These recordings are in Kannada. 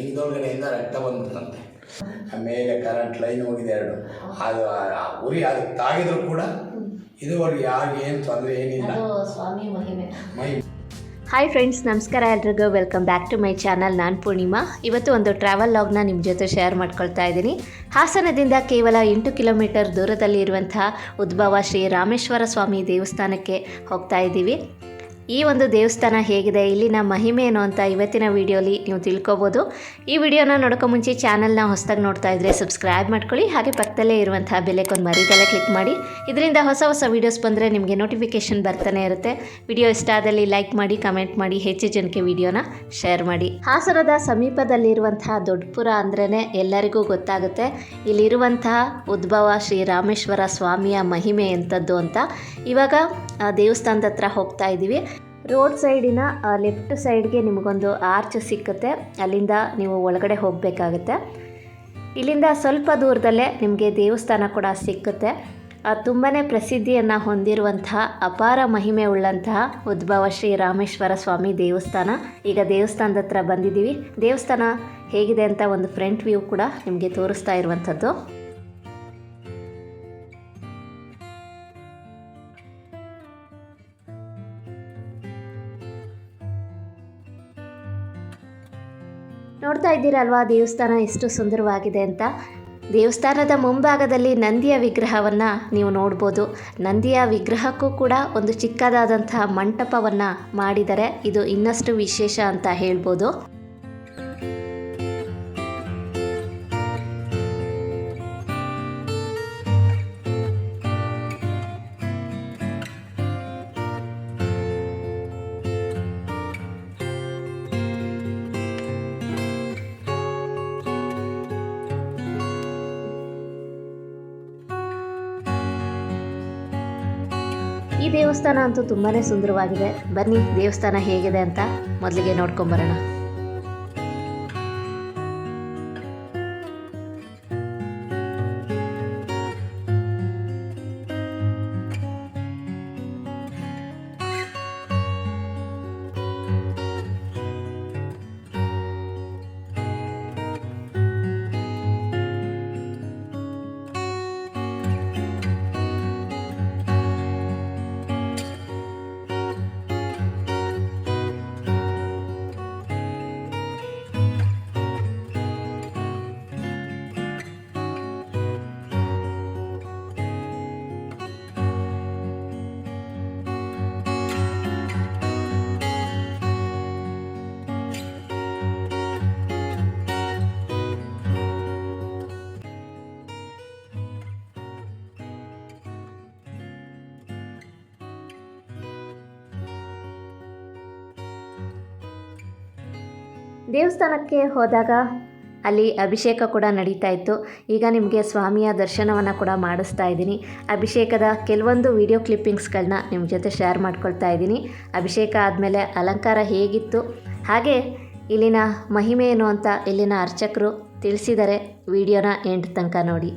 ಲಿಂಗದೊಳಗಡೆಯಿಂದ ರಕ್ತ ಬಂದ್ಬಿಡ್ತಂತೆ ಮೇಲೆ ಕರೆಂಟ್ ಲೈನ್ ಹೋಗಿದೆ ಎರಡು. ಅದು ಆ ಉರಿ ಅದಕ್ಕೆ ತಾಗಿದ್ರು ಕೂಡ ಇದುವರೆಗೆ ಯಾರು ಏನು ತೊಂದರೆ ಏನಿಲ್ಲ. ಅದು ಸ್ವಾಮಿ ಮಹಿಮೆ. ಮಹಿಮೆ. ಹಾಯ್ ಫ್ರೆಂಡ್ಸ್ ನಮಸ್ಕಾರ ಎಲ್ರಿಗೂ. Welcome back to my channel ನಾನು ಪೂರ್ಣಿಮಾ. ಇವತ್ತು ಒಂದು ಟ್ರಾವೆಲ್ ಲಾಗ್ನ ನಿಮ್ಮ ಜೊತೆ ಶೇರ್ ಮಾಡ್ಕೊಳ್ತಾ ಇದ್ದೀನಿ. ಹಾಸನದಿಂದ ಕೇವಲ ಎಂಟು ಕಿಲೋಮೀಟರ್ ದೂರದಲ್ಲಿ ಇರುವಂತಹ ಉದ್ಭವ ಶ್ರೀ ರಾಮೇಶ್ವರ ಸ್ವಾಮಿ ದೇವಸ್ಥಾನಕ್ಕೆ ಹೋಗ್ತಾ ಇದ್ದೀವಿ. ಈ ಒಂದು ದೇವಸ್ಥಾನ ಹೇಗಿದೆ, ಇಲ್ಲಿನ ಮಹಿಮೆ ಏನು ಅಂತ ಇವತ್ತಿನ ವಿಡಿಯೋಲಿ ನೀವು ತಿಳ್ಕೊಬೋದು. ಈ ವಿಡಿಯೋನ ನೋಡೋಕೆ ಮುಂಚೆ ಚಾನಲ್ನ ಹೊಸದಾಗಿ ನೋಡ್ತಾ ಇದ್ದರೆ ಸಬ್ಸ್ಕ್ರೈಬ್ ಮಾಡ್ಕೊಳ್ಳಿ, ಹಾಗೆ ಪಕ್ಕದಲ್ಲೇ ಇರುವಂತಹ ಬೆಲೆಕೊಂದು ಮರಿದಲ್ಲೇ ಕ್ಲಿಕ್ ಮಾಡಿ. ಇದರಿಂದ ಹೊಸ ಹೊಸ ವೀಡಿಯೋಸ್ ಬಂದರೆ ನಿಮಗೆ ನೋಟಿಫಿಕೇಶನ್ ಬರ್ತಾನೆ ಇರುತ್ತೆ. ವಿಡಿಯೋ ಇಷ್ಟ ಆದಲ್ಲಿ ಲೈಕ್ ಮಾಡಿ, ಕಮೆಂಟ್ ಮಾಡಿ, ಹೆಚ್ಚು ಜನಕ್ಕೆ ವಿಡಿಯೋನ ಶೇರ್ ಮಾಡಿ. ಹಾಸನದ ಸಮೀಪದಲ್ಲಿರುವಂತಹ ದೊಡ್ಡಪುರ ಅಂದ್ರೇ ಎಲ್ಲರಿಗೂ ಗೊತ್ತಾಗುತ್ತೆ. ಇಲ್ಲಿರುವಂತಹ ಉದ್ಭವ ಶ್ರೀ ರಾಮೇಶ್ವರ ಸ್ವಾಮಿಯ ಮಹಿಮೆ ಎಂಥದ್ದು ಅಂತ. ಇವಾಗ ದೇವಸ್ಥಾನದ ಹತ್ರ ಹೋಗ್ತಾ ಇದ್ದೀವಿ. ರೋಡ್ ಸೈಡಿನ ಲೆಫ್ಟ್ ಸೈಡ್ಗೆ ನಿಮಗೊಂದು ಆರ್ಚ್ ಸಿಕ್ಕುತ್ತೆ. ಅಲ್ಲಿಂದ ನೀವು ಒಳಗಡೆ ಹೋಗಬೇಕಾಗುತ್ತೆ. ಇಲ್ಲಿಂದ ಸ್ವಲ್ಪ ದೂರದಲ್ಲೇ ನಿಮಗೆ ದೇವಸ್ಥಾನ ಕೂಡ ಸಿಕ್ಕುತ್ತೆ. ತುಂಬಾ ಪ್ರಸಿದ್ಧಿಯನ್ನು ಹೊಂದಿರುವಂತಹ ಅಪಾರ ಮಹಿಮೆ ಉಳ್ಳಂತಹ ಉದ್ಭವ ಶ್ರೀ ರಾಮೇಶ್ವರ ಸ್ವಾಮಿ ದೇವಸ್ಥಾನ. ಈಗ ದೇವಸ್ಥಾನದ ಹತ್ರ ಬಂದಿದ್ದೀವಿ. ದೇವಸ್ಥಾನ ಹೇಗಿದೆ ಅಂತ ಒಂದು ಫ್ರಂಟ್ ವ್ಯೂ ಕೂಡ ನಿಮಗೆ ತೋರಿಸ್ತಾ ಇರುವಂಥದ್ದು. ನೋಡ್ತಾ ಇದ್ದೀರಲ್ವಾ? ದೇವಸ್ಥಾನ ಎಷ್ಟು ಸುಂದರವಾಗಿದೆ ಅಂತ. ದೇವಸ್ಥಾನದ ಮುಂಭಾಗದಲ್ಲಿ ನಂದಿಯ ವಿಗ್ರಹವನ್ನು ನೀವು ನೋಡ್ಬೋದು. ನಂದಿಯ ವಿಗ್ರಹಕ್ಕೂ ಕೂಡ ಒಂದು ಚಿಕ್ಕದಾದಂತಹ ಮಂಟಪವನ್ನು ಮಾಡಿದರೆ ಇದು ಇನ್ನಷ್ಟು ವಿಶೇಷ ಅಂತ ಹೇಳ್ಬೋದು. ದೇವಸ್ಥಾನ ಅಂತೂ ತುಂಬಾ ಸುಂದರವಾಗಿದೆ. ಬನ್ನಿ ದೇವಸ್ಥಾನ ಹೇಗಿದೆ ಅಂತ ಮೊದಲಿಗೆ ನೋಡ್ಕೊಂಬರೋಣ. ದೇವಸ್ಥಾನಕ್ಕೆ ಹೋದಾಗ ಅಲ್ಲಿ ಅಭಿಷೇಕ ಕೂಡ ನಡೀತಾ ಇತ್ತು. ಈಗ ನಿಮಗೆ ಸ್ವಾಮಿಯ ದರ್ಶನವನ್ನು ಕೂಡ ಮಾಡಿಸ್ತಾ ಇದ್ದೀನಿ. ಅಭಿಷೇಕದ ಕೆಲವೊಂದು ವಿಡಿಯೋ ಕ್ಲಿಪ್ಪಿಂಗ್ಸ್ಗಳನ್ನ ನಿಮ್ಮ ಜೊತೆ ಶೇರ್ ಮಾಡ್ಕೊಳ್ತಾ ಇದ್ದೀನಿ. ಅಭಿಷೇಕ ಆದಮೇಲೆ ಅಲಂಕಾರ ಹೇಗಿತ್ತು? ಹಾಗೆ ಇಲ್ಲಿನ ಮಹಿಮೆ ಏನು ಅಂತ ಇಲ್ಲಿನ ಅರ್ಚಕರು ತಿಳಿಸಿದರೆ ವಿಡಿಯೋನ ಎಂಡ್ ತನಕ ನೋಡಿ.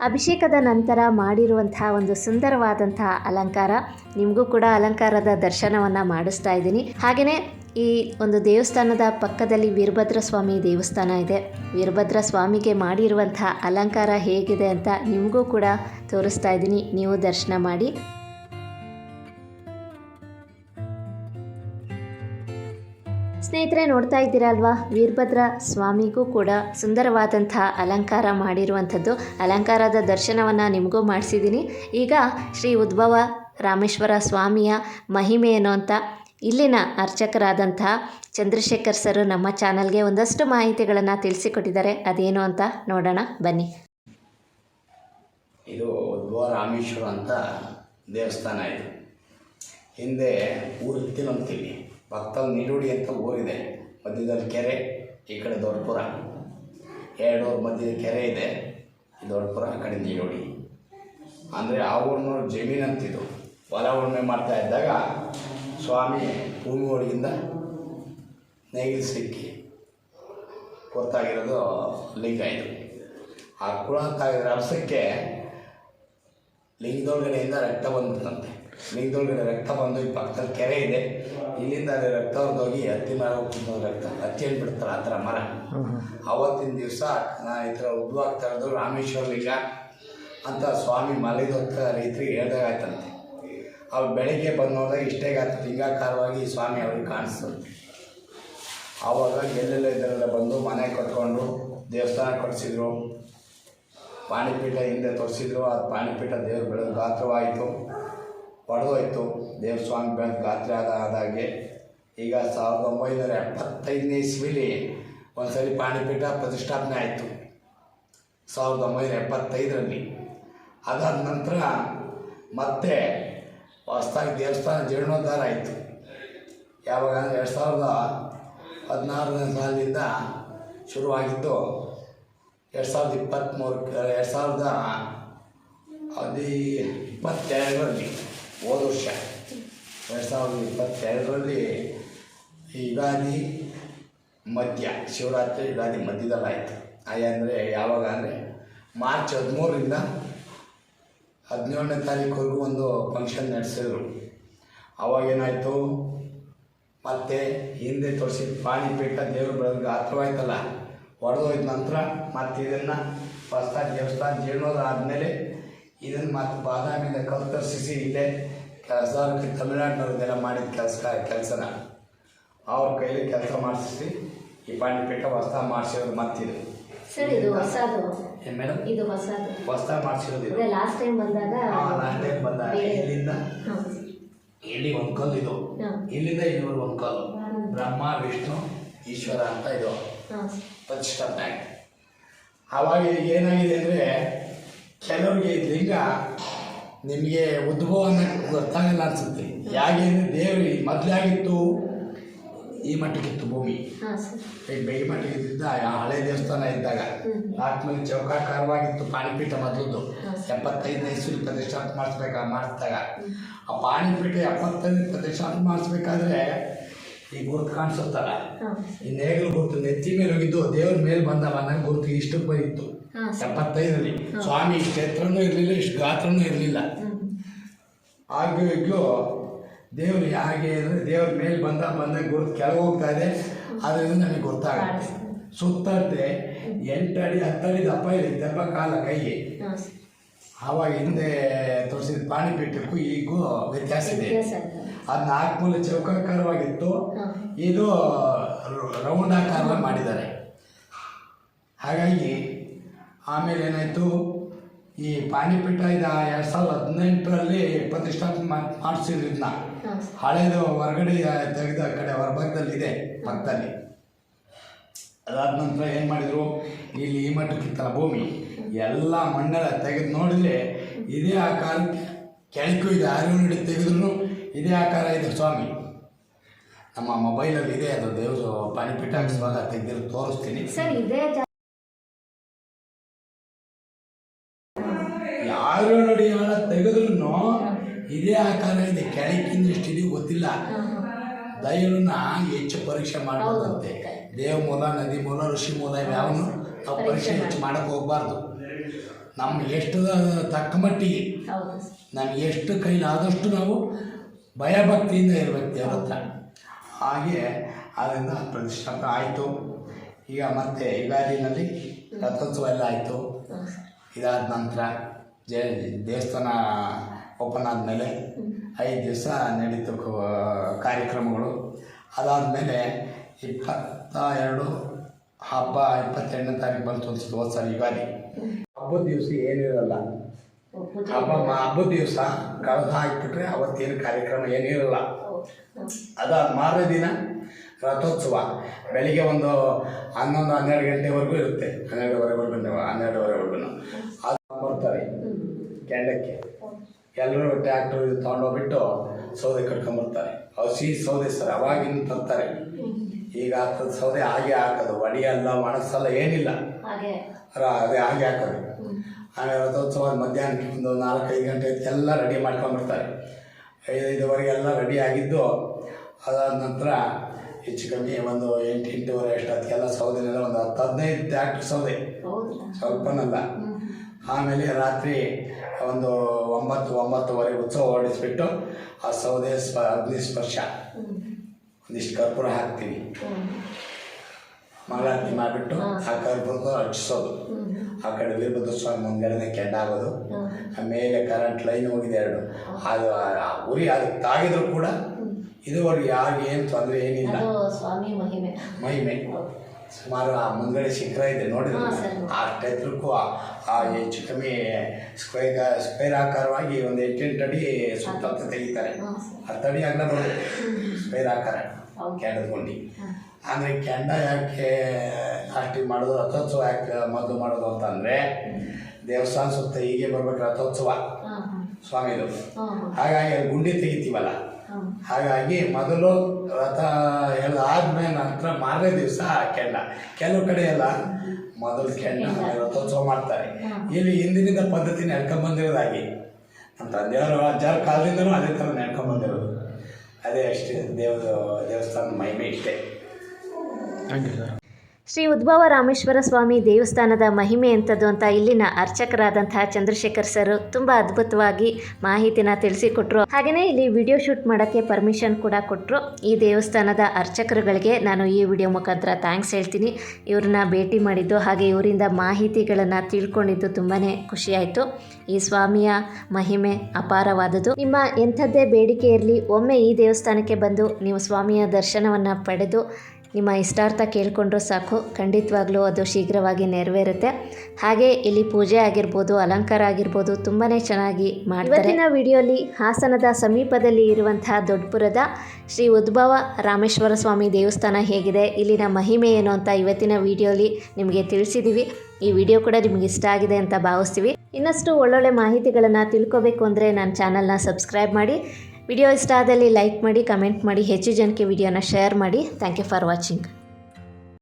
ಅಭಿಷೇಕದ ನಂತರ ಮಾಡಿರುವಂತಹ ಒಂದು ಸುಂದರವಾದಂತಹ ಅಲಂಕಾರ. ನಿಮಗೂ ಕೂಡ ಅಲಂಕಾರದ ದರ್ಶನವನ್ನು ಮಾಡಿಸ್ತಾ ಇದ್ದೀನಿ. ಹಾಗೆಯೇ ಈ ಒಂದು ದೇವಸ್ಥಾನದ ಪಕ್ಕದಲ್ಲಿ ವೀರಭದ್ರ ಸ್ವಾಮಿ ದೇವಸ್ಥಾನ ಇದೆ. ವೀರಭದ್ರ ಸ್ವಾಮಿಗೆ ಮಾಡಿರುವಂತಹ ಅಲಂಕಾರ ಹೇಗಿದೆ ಅಂತ ನಿಮಗೂ ಕೂಡ ತೋರಿಸ್ತಾ ಇದ್ದೀನಿ. ನೀವು ದರ್ಶನ ಮಾಡಿ. ಸ್ನೇಹಿತರೆ ನೋಡ್ತಾ ಇದ್ದೀರಲ್ವಾ? ವೀರಭದ್ರ ಸ್ವಾಮಿಗೂ ಕೂಡ ಸುಂದರವಾದಂತಹ ಅಲಂಕಾರ ಮಾಡಿರುವಂಥದ್ದು. ಅಲಂಕಾರದ ದರ್ಶನವನ್ನು ನಿಮಗೂ ಮಾಡಿಸಿದ್ದೀನಿ. ಈಗ ಶ್ರೀ ಉದ್ಭವ ರಾಮೇಶ್ವರ ಸ್ವಾಮಿಯ ಮಹಿಮೆ ಏನು ಅಂತ ಇಲ್ಲಿನ ಅರ್ಚಕರಾದಂಥ ಚಂದ್ರಶೇಖರ್ ಸರ್ ನಮ್ಮ ಚಾನಲ್ಗೆ ಒಂದಷ್ಟು ಮಾಹಿತಿಗಳನ್ನು ತಿಳಿಸಿಕೊಟ್ಟಿದ್ದಾರೆ. ಅದೇನು ಅಂತ ನೋಡೋಣ, ಬನ್ನಿ. ಇದು ಉದ್ಭವ ರಾಮೇಶ್ವರ ಅಂತ ದೇವಸ್ಥಾನ ಇದು. ಹಿಂದೆ ಊರು ಅಂತೀವಿ ಪಕ್ಕದಲ್ಲಿ ನಿಡುಡಿ ಅಂತ ಊರಿದೆ. ಮಧ್ಯದಲ್ಲಿ ಕೆರೆ, ಈ ಕಡೆ ದೊಡ್ಡಪುರ. ಎರಡು ಮಧ್ಯದ ಕೆರೆ ಇದೆ. ದೊಡ್ಡಪುರ ಆ ಕಡೆ ನಿಡುಡಿ ಅಂದರೆ ಆ ಊರಿನವ್ರ ಜಮೀನು ಅಂತಿದ್ದು ಹೊಲ ಉಳುಮೆ ಮಾಡ್ತಾ ಇದ್ದಾಗ ಸ್ವಾಮಿ ಭೂಮಿ ಒಳಗಿಂದ ನೇಗಿಲು ಸಿಕ್ಕಿ ಗೊತ್ತಾಗಿರೋದು ಲಿಂಗ ಇದು ಆ ಕುಳ ತಾಗಿದ ಅರಸಕ್ಕೆ ಲಿಂಗದೊಳಗಡೆಯಿಂದ ರಕ್ತ ಬಂದ್ಬಿಡ್ತಂತೆ ಲಿಂಗದೊಳಗಡೆ ರಕ್ತ ಬಂದು ಈ ಪಕ್ಕದಲ್ಲಿ ಕೆರೆ ಇದೆ. ಇಲ್ಲಿಂದ ಅಲ್ಲಿ ರಕ್ತ ಹೊರದೋಗಿ ಹತ್ತಿ ಮರ ಹೋಗ್ತಿದ್ದು ರಕ್ತ. ಹತ್ತಿ ಏನು ಬಿಡ್ತಾರೆ ಆ ಥರ ಮರ. ಅವತ್ತಿನ ದಿವಸ ಈ ಥರ ಉದ್ವಾಗ್ತಾ ಇರೋದು ರಾಮೇಶ್ವರ ಲಿಂಗ ಅಂತ ಸ್ವಾಮಿ ಮಲಗಿದೊತ್ತ ರೈತರಿಗೆ ಹೇಳ್ದಾಗಾಯ್ತಂತೆ. ಅವ್ರು ಬೆಳಗ್ಗೆ ಬಂದು ನೋಡಿದಾಗ ಇಷ್ಟೇ ಗಾತ್ರ ಲಿಂಗಾಕಾರವಾಗಿ ಸ್ವಾಮಿ ಅವ್ರಿಗೆ ಕಾಣಿಸ್ತಂತೆ ಆವಾಗ ಎಲ್ಲೆಲ್ಲ ಇದರೆಲ್ಲ ಬಂದು ಮನೆ ಕಟ್ಕೊಂಡು ದೇವಸ್ಥಾನ ಕಟ್ಸಿದ್ರು. ಪಾಣಿಪೀಠ ಹಿಂದೆ ತೋರಿಸಿದ್ರು. ಆ ಪಾಣಿಪೀಠ ದೇವ್ರ ಬೆಳೆದು ಗಾತ್ರವಾಯಿತು. ಒಡೆದೋಯ್ತು ದೇವಸ್ವಾಮಿ ಬ್ಯಾಂಕ್ ಗಾತ್ರ ಆದ ಆದಾಗೆ ಈಗ ಸಾವಿರದ ಒಂಬೈನೂರ ಎಪ್ಪತ್ತೈದನೇ ಇಸ್ವಿಲಿ ಒಂದ್ಸರಿ ಪಾಣಿಪೀಠ ಪ್ರತಿಷ್ಠಾಪನೆ ಆಯಿತು. ಸಾವಿರದ ಒಂಬೈನೂರ ಎಪ್ಪತ್ತೈದರಲ್ಲಿ. ಅದಾದ ನಂತರ ಮತ್ತೆ ಹೊಸ್ದಾಗಿ ದೇವಸ್ಥಾನ ಜೀರ್ಣೋದ್ಧಾರ ಆಯಿತು. ಯಾವಾಗ ಅಂದರೆ ಎರಡು ಸಾವಿರದ ಹದಿನಾರನೇ ಸಾಲಿನಿಂದ ಶುರುವಾಗಿದ್ದು ಎರಡು ಸಾವಿರದ ಇಪ್ಪತ್ತ್ಮೂರು ಎರಡು ಸಾವಿರದ ಹದಿ ಇಪ್ಪತ್ತೆರಡರಲ್ಲಿ. ಹೋದ ವರ್ಷ. ಎರಡು ಸಾವಿರದ ಇಪ್ಪತ್ತೆರಡರಲ್ಲಿ ಯುಗಾದಿ ಮಧ್ಯ, ಶಿವರಾತ್ರಿ ಯುಗಾದಿ ಮಧ್ಯದಲ್ಲಾಯಿತು ಆಯ ಅಂದರೆ ಯಾವಾಗ ಅಂದರೆ ಮಾರ್ಚ್ ಹದಿಮೂರರಿಂದ ಹದಿನೇಳನೇ ತಾರೀಕುವರೆಗೂ ಒಂದು ಫಂಕ್ಷನ್ ನಡೆಸಿದ್ರು. ಅವಾಗೇನಾಯಿತು? ಮತ್ತು ಹಿಂದೆ ತೋರಿಸಿದ ಪಾಣಿಪೀಠ ದೇವ್ರ ಬೆಳೆದ ಗಾತ್ರವಾಯ್ತಲ್ಲ ಹೊಡೆದೋಯ್ದ ನಂತರ ಮತ್ತು ಇದನ್ನು ಫಸ್ಟ್ ದೇವಸ್ಥಾನ ಜೀರ್ಣೋದ ಆದಮೇಲೆ ಇದನ್ನು ಮತ್ತು ಬಾದಾಮಿಯಿಂದ ಕತ್ತರಿಸಿ ಇಲ್ಲೇ ಕೆಲಸ ತಮಿಳ್ನಾಡಿನವ್ರದ್ದೆಲ್ಲ ಮಾಡಿದ ಕೆಲಸ ಕೆಲಸನ. ಅವ್ರ ಕೈಲಿ ಕೆಲಸ ಮಾಡಿಸಿ ಈ ಪಾಂಡಿಪೀಠ ಹೊಸ್ದಾಗಿ ಮಾಡಿಸಿರೋದು ಮತ್ತಿದೆ. ಸರ್ ಇದು ಹೊಸದು. ಮೇಡಮ್? ಇದು ಹೊಸದು. ಹೊಸ್ದಾಗಿ ಮಾಡಿಸಿರೋದು ಇದು. ಲಾಸ್ಟ್ ಟೈಮ್ ಬಂದಾಗ ಲಾಸ್ಟ್ ಟೈಮ್ ಬಂದಾಗ. ಇಲ್ಲಿಂದ ಇಲ್ಲಿ ಒಂದು ಕಲ್ಲು ಇದು. ಇಲ್ಲಿಂದ ಇಲ್ಲಿವರೆಗೂ ಒಂದು ಕಲ್ಲು. ಬ್ರಹ್ಮ ವಿಷ್ಣು ಈಶ್ವರ ಅಂತ ಇದು. ಪ್ರತಿಷ್ಠಾಪನೆ ಆಗಿದೆ ಆವಾಗ ಏನಾಗಿದೆ ಅಂದರೆ ಕೆಲವ್ರಿಗೆ ಲಿಂಗ ನಿಮಗೆ ಉದ್ಭವನ ಗೊತ್ತಾಗಲ್ಲ ಅನ್ಸುತ್ತೆ. ಯಾಕೆ ಅಂದರೆ ದೇವರು ಮೊದಲಾಗಿತ್ತು ಈ ಮಟ್ಟಕ್ಕಿತ್ತು ಭೂಮಿ. ಈ ಈಗ ಬೇಗ ಮಟ್ಟಿಗಿದ್ದ ಆ ಹಳೆ ದೇವಸ್ಥಾನ ಇದ್ದಾಗ ನಾಲ್ಕು ನಾಲ್ಕು ಚೌಕಾಕಾರವಾಗಿತ್ತು ಪಾಣಿಪೀಠ ಮೊದಲದ್ದು. ಎಪ್ಪತ್ತೈದನೇ ಇಸ್ವಿ ಪ್ರತಿಷ್ಠಾಪನೆ ಮಾಡಿಸ್ಬೇಕಾ ಮಾಡಿಸಿದಾಗ. ಆ ಪಾಣಿಪೀಠ ಎಪ್ಪತ್ತೈದನೇ ಪ್ರತಿಷ್ಠಾಪನೆ ಮಾಡಿಸ್ಬೇಕಾದ್ರೆ ಈ ಗುರುತು ಕಾಣಿಸುತ್ತಲ್ಲ. ಈ ನೇಗಿಲು ಗುರುತು ನೆತ್ತಿ ಮೇಲೆ ಹೋಗಿದ್ದು ದೇವ್ರ ಮೇಲೆ ಬಂದ ಬಂದಾಗ ಗುರುತು ಇಷ್ಟಕ್ಕೆ ಬಂದಿತ್ತು. ಎಪ್ಪತ್ತೈದರಲ್ಲಿ. ಸ್ವಾಮಿ ಇಷ್ಟು ಎತ್ತರನೂ ಇರಲಿಲ್ಲ ಇಷ್ಟು ಗಾತ್ರನೂ ಇರಲಿಲ್ಲ. ಆಗಿಗೂ ದೇವರು ಹೇಗೆ ಅಂದರೆ ದೇವ್ರ ಮೇಲೆ ಬಂದ ಬಂದ ಗುರು ಕೆಳಗೆ ಹೋಗ್ತಾ ಇದೆ. ಅದರಿಂದ ನನಗೆ ಗೊತ್ತಾಗುತ್ತೆ. ಸುತ್ತಂತೆ ಎಂಟು ಅಡಿ ಹತ್ತು ಅಡಿ ದಪ್ಪ ಇದೆ ದಪ್ಪ ಕಾಲ ಕೈ ಆವಾಗ ಹಿಂದೆ ತೋರಿಸಿದ ಪಾಣಿಪೀಠಕ್ಕೂ ಈಗೂ ವ್ಯತ್ಯಾಸ ಇದೆ. ವ್ಯತ್ಯಾಸ ಇದೆ. ಅದು ನಾಲ್ಕು ಮೂಲ ಚೌಕಾಕಾರವಾಗಿತ್ತು ಇದು ರೌಂಡ್ ಆಕಾರ ಮಾಡಿದ್ದಾರೆ. ಹಾಗಾಗಿ ಆಮೇಲೆ ಏನಾಯಿತು? ಈ ಪಾಣಿಪೀಠ ಇದು ಎರಡು ಸಾವಿರದ ಹದಿನೆಂಟರಲ್ಲಿ ಪ್ರತಿಷ್ಠಾಪನೆ ಮಾಡಿಸಿದ್ರು ಇದನ್ನ ಹಳೇದು ಹೊರಗಡೆ ತೆಗೆದ ಕಡೆ ಹೊರಭಾಗದಲ್ಲಿ ಇದೆ ಪಕ್ಕದಲ್ಲಿ. ಅದಾದ ನಂತರ ಏನು ಮಾಡಿದರು? ಇಲ್ಲಿ ಈ ಮಟ್ಟಕ್ಕಿತ್ತಲ್ಲ ಭೂಮಿ. ಎಲ್ಲ ಮಣ್ಣೆಲ್ಲ ತೆಗೆದು ನೋಡಿದ್ರೆ ಇದೇ ಆಕಾರ ಕೆಳಕ್ಕೂ ಇದೆ ಆರು ಹಿಡಿದು ತೆಗೆದ್ರು ಇದೇ ಆಕಾರ ಇದೆ ಸ್ವಾಮಿ. ನಮ್ಮ ಮೊಬೈಲಲ್ಲಿ ಇದೆ ಅದು ದೇವರು ಪಾಣಿಪೀಠ ಹಾಕಿಸುವಾಗ ತೆಗೆದಿರೋ ತೋರಿಸ್ತೀನಿ. ಇದೇ ಆಕಾರ ಇದೆ. ಕೆಳಕಿನ ಎಷ್ಟು ಇದೆ ಗೊತ್ತಿಲ್ಲ ಹಾಂ ಹೆಚ್ಚು ಪರೀಕ್ಷೆ ಮಾಡಬಾರ್ದಂತೆ. ದೇವ ಮೂಲ ನದಿ ಮೂಲ ಋಷಿ ಮೂಲ ಯಾವನು ಆ ಪರೀಕ್ಷೆ ಹೆಚ್ಚು ಮಾಡಕ್ಕೆ ಹೋಗ್ಬಾರ್ದು. ನಮ್ಗೆ ಎಷ್ಟು ತಕ್ಕ ಮಟ್ಟಿಗೆ ನಮ್ಗೆ ಎಷ್ಟು ಕೈಲಾದಷ್ಟು ನಾವು ಭಯಭಕ್ತಿಯಿಂದ ಇರ್ಬೇಕು ದೇವ್ರ ಹತ್ರ. ಹಾಗೆ ಅದರಿಂದ ಪ್ರತಿಷ್ಠಾಪನೆ ಆಯಿತು. ಈಗ ಮತ್ತೆ ಯುಗಾದಿನಲ್ಲಿ ರಥೋತ್ಸವ ಎಲ್ಲ ಆಯಿತು. ಇದಾದ ನಂತರ ಜಯ ದೇವಸ್ಥಾನ ಓಪನ್ ಆದಮೇಲೆ ಐದು ದಿವಸ ನಡೀತು ಕಾರ್ಯಕ್ರಮಗಳು. ಅದಾದಮೇಲೆ ಇಪ್ಪತ್ತ ಎರಡು ಹಬ್ಬ ಇಪ್ಪತ್ತೆರಡನೇ ತಾರೀಕು ಬಂತು ಅನ್ಸುತ್ತೆ ಹೋದ ಸರಿ ಯುಗಾದಿ. ಹಬ್ಬದ ದಿವಸ ಏನಿರಲ್ಲ ಹಬ್ಬ ಮ- ಹಬ್ಬದ ದಿವಸ ಕಳೆದ ಹಾಕಿಬಿಟ್ರೆ ಅವತ್ತೇನು ಕಾರ್ಯಕ್ರಮ ಏನಿರಲ್ಲ ಅದಾದ ಮಾರನೇ ದಿನ ರಥೋತ್ಸವ. ಬೆಳಿಗ್ಗೆ ಒಂದು ಹನ್ನೊಂದು ಹನ್ನೆರಡು ಗಂಟೆವರೆಗೂ ಇರುತ್ತೆ. ಹನ್ನೆರಡುವರೆವರೆಗೂ ಹನ್ನೆರಡುವರೆವರೆಗೂ. ಅದು ಬರ್ತಾರೆ. ಕೆಂಡಕ್ಕೆ. ಎಲ್ಲರೂ ಟ್ಯಾಕ್ಟ್ರು ಇದು ತೊಗೊಂಡೋಗ್ಬಿಟ್ಟು ಸೌದೆ ಕಟ್ಕೊಂಬರ್ತಾರೆ ಹಸಿ ಸೌದೆ ಸರ್ ಅವಾಗಿನ ತರ್ತಾರೆ. ಈಗ ಹಾಕೋದು ಸೌದೆ ಹಾಗೆ ಹಾಕೋದು ಒಡಿಯಲ್ಲ ಒಣಗ್ಸಲ್ಲ ಏನಿಲ್ಲ. ಅದೇ ಹಾಗೆ ಹಾಕೋದು. ಆಮೇಲೆ ರಥೋತ್ಸವ ಮಧ್ಯಾಹ್ನಕ್ಕೆ ಒಂದು ನಾಲ್ಕೈದು ಗಂಟೆ ಎಲ್ಲ ರೆಡಿ ಮಾಡ್ಕೊಂಡ್ಬಿಡ್ತಾರೆ ಐದೈದುವರೆಗೆ ಎಲ್ಲ ರೆಡಿ ಆಗಿದ್ದು ಅದಾದ ನಂತರ ಹೆಚ್ಚು ಕಮ್ಮಿ ಒಂದು ಎಂಟು ಎಂಟೂವರೆ ಅಷ್ಟೊತ್ತಿಗೆಲ್ಲ ಸೌದೆನೆಲ್ಲ ಒಂದು ಹತ್ತು ಹದಿನೈದು ಟ್ಯಾಕ್ಟ್ರ್ ಸೌದೆ. ಸ್ವಲ್ಪನಲ್ಲ. ಆಮೇಲೆ ರಾತ್ರಿ ಒಂದು ಒಂಬತ್ತು ಒಂಬತ್ತುವರೆ ಉತ್ಸವ ಹೊರಡಿಸ್ಬಿಟ್ಟು ಆ ಸೌದೆ ಸ್ಪ ಅಗ್ನಿ ಸ್ಪರ್ಶ. ಒಂದಿಷ್ಟು ಕರ್ಪೂರ ಹಾಕ್ತೀವಿ. ಮಂಗಳಾರತಿ ಮಾಡಿಬಿಟ್ಟು ಆ ಕರ್ಪೂರದ ಹಚ್ಚಿಸೋದು ಆ ಕಡೆ ವೀರಭದ್ರ ಸ್ವಾಮಿ ಮುಂದ್ಗಡೆನೆ ಕೆಂಡಾಗೋದು. ಆಮೇಲೆ ಕರೆಂಟ್ ಲೈನ್ ಹೋಗಿದೆ ಎರಡು. ಅದು ಆ ಉರಿ ಅದಕ್ಕೆ ತಾಗಿದ್ರು ಕೂಡ ಇದುವರೆಗೆ ಯಾರಿಗೆ ಏನು ತೊಂದರೆ ಏನಿಲ್ಲ. ಮಹಿಮೆ. ಮಹಿಮೆ. ಸುಮಾರು ಆ ಮುಂದ್ಗಡೆ ಶಿಖರ ಇದೆ ನೋಡಿದ್ರೆ. ಆ ಟೈತ್ರಕ್ಕೂ ಆ ಹೆಚ್ಚು ಕಮ್ಮಿ ಸ್ಕ್ವೇರ್ ಸ್ಕ್ವೇರ್ ಆಕಾರವಾಗಿ ಒಂದು ಎಂಟೆಂಟು ಅಡಿ ಸುತ್ತ ತೆಗಿತಾರೆ. ತಡಿ ಹತ್ತು ಅಡಿ ಅಗಲ ನೋಡಿ. ಸ್ಕ್ವೇರ್ ಆಕಾರ. ಕೆಂಡದ ಗುಂಡಿ ಅಂದರೆ ಕೆಂಡ ಯಾಕೆ ಅಷ್ಟು ಮಾಡೋದು ರಥೋತ್ಸವ ಯಾಕೆ ಮದ್ದು ಮಾಡೋದು ಅಂತಂದರೆ ದೇವಸ್ಥಾನ ಸುತ್ತ ಹೀಗೆ ಬರ್ಬೇಕು ರಥೋತ್ಸವ. ಸ್ವಾಮಿದು. ಹಾಗಾಗಿ ಗುಂಡಿ ತೆಗಿತೀವಲ್ಲ? ಹಾಗಾಗಿ ಮೊದಲು ರಥ ಎಲ್ಲ ಆದ್ಮೇಲೆ ನಂತರ ಮಾರನೇ ದಿವಸ ಕೆಂಡ. ಕೆಲವು ಕಡೆ ಎಲ್ಲ ಮೊದಲು ಕೆಂಡ ರಥೋತ್ಸವ ಮಾಡ್ತಾರೆ. ಇಲ್ಲಿ ಹಿಂದಿನಿಂದ ಪದ್ಧತಿ ನಡ್ಕೊಂಬಂದಿರೋದಾಗಿ ನಮ್ಮ ತಂದೆಯವರು ಅಜ್ಜಾರ ಕಾಲದಿಂದನೂ ಅದೇ ಥರ ನಡ್ಕೊಂಬಂದಿರೋದು ಅದೇ ಅಷ್ಟೇ ದೇವ ದೇವಸ್ಥಾನದ ಮಹಿಮೆ ಇಷ್ಟೇ. ಶ್ರೀ ಉದ್ಭವ ರಾಮೇಶ್ವರ ಸ್ವಾಮಿ ದೇವಸ್ಥಾನದ ಮಹಿಮೆ ಎಂಥದ್ದು ಅಂತ ಇಲ್ಲಿನ ಅರ್ಚಕರಾದಂತಹ ಚಂದ್ರಶೇಖರ್ ಸರ್ ತುಂಬ ಅದ್ಭುತವಾಗಿ ಮಾಹಿತಿನ ತಿಳಿಸಿಕೊಟ್ರು. ಹಾಗೆಯೇ ಇಲ್ಲಿ ವಿಡಿಯೋ ಶೂಟ್ ಮಾಡೋಕ್ಕೆ ಪರ್ಮಿಷನ್ ಕೂಡ ಕೊಟ್ಟರು ಈ ದೇವಸ್ಥಾನದ ಅರ್ಚಕರುಗಳಿಗೆ ನಾನು ಈ ವಿಡಿಯೋ ಮುಖಾಂತರ ಥ್ಯಾಂಕ್ಸ್ ಹೇಳ್ತೀನಿ. ಇವ್ರನ್ನ ಭೇಟಿ ಮಾಡಿದ್ದು ಹಾಗೆ ಇವರಿಂದ ಮಾಹಿತಿಗಳನ್ನು ತಿಳ್ಕೊಂಡಿದ್ದು ತುಂಬಾ ಖುಷಿಯಾಯಿತು. ಈ ಸ್ವಾಮಿಯ ಮಹಿಮೆ ಅಪಾರವಾದದ್ದು. ನಿಮ್ಮ ಎಂಥದ್ದೇ ಬೇಡಿಕೆ ಇರಲಿ, ಒಮ್ಮೆ ಈ ದೇವಸ್ಥಾನಕ್ಕೆ ಬಂದು ನೀವು ಸ್ವಾಮಿಯ ದರ್ಶನವನ್ನು ಪಡೆದು ನಿಮ್ಮ ಇಷ್ಟಾರ್ಥ ಕೇಳಿಕೊಂಡ್ರೂ ಸಾಕು. ಖಂಡಿತವಾಗ್ಲೂ ಅದು ಶೀಘ್ರವಾಗಿ ನೆರವೇರುತ್ತೆ. ಹಾಗೆ ಇಲ್ಲಿ ಪೂಜೆ ಆಗಿರ್ಬೋದು, ಅಲಂಕಾರ ಆಗಿರ್ಬೋದು ತುಂಬಾ ಚೆನ್ನಾಗಿ ಮಾಡ್ತಾರೆ. ಇವತ್ತಿನ ವಿಡಿಯೋಲಿ ಹಾಸನದ ಸಮೀಪದಲ್ಲಿ ಇರುವಂತಹ ದೊಡ್ಡಪುರದ ಶ್ರೀ ಉದ್ಭವ ರಾಮೇಶ್ವರ ಸ್ವಾಮಿ ದೇವಸ್ಥಾನ ಹೇಗಿದೆ, ಇಲ್ಲಿನ ಮಹಿಮೆ ಏನು ಅಂತ ಇವತ್ತಿನ ವಿಡಿಯೋಲಿ ನಿಮಗೆ ತಿಳಿಸಿದ್ದೀವಿ ಈ ವಿಡಿಯೋ ಕೂಡ ನಿಮಗೆ ಇಷ್ಟ ಆಗಿದೆ ಅಂತ ಭಾವಿಸ್ತೀವಿ. ಇನ್ನಷ್ಟು ಒಳ್ಳೊಳ್ಳೆ ಮಾಹಿತಿಗಳನ್ನು ತಿಳ್ಕೊಬೇಕು ಅಂದರೆ ನನ್ನ ಚಾನಲ್ನ ಸಬ್ಸ್ಕ್ರೈಬ್ ಮಾಡಿ. ವಿಡಿಯೋ ಇಷ್ಟ ಆದಲ್ಲಿ ಲೈಕ್ ಮಾಡಿ, ಕಮೆಂಟ್ ಮಾಡಿ, ಹೆಚ್ಚು ಜನಕ್ಕೆ ವಿಡಿಯೋನ ಶೇರ್ ಮಾಡಿ. Thank you for watching